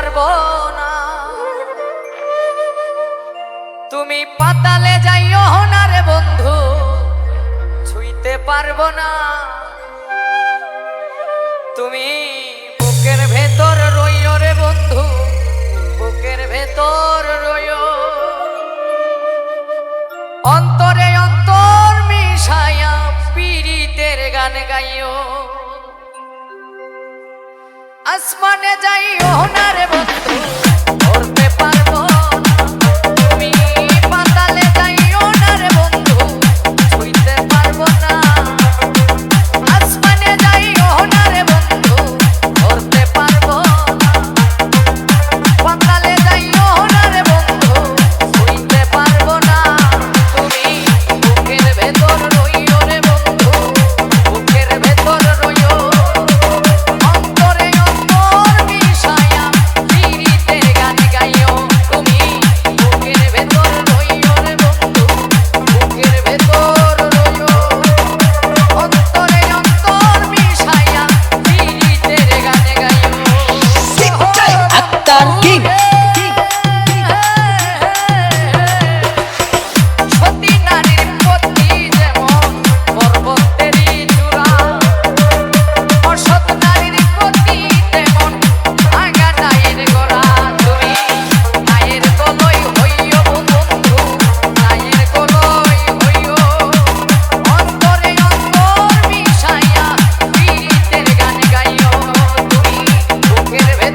পারব না। তুমি পাতালে যাইও না রে বন্ধু, ছুঁইতে পারব না। তুমি বুকের ভেতর রইও রে বন্ধু, বুকের ভেতর রইও। অন্তরে অন্তর মিশায়া পীড়িতের গান গাইও। আসমানে যাইও না তার কিং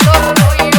Todo lo yo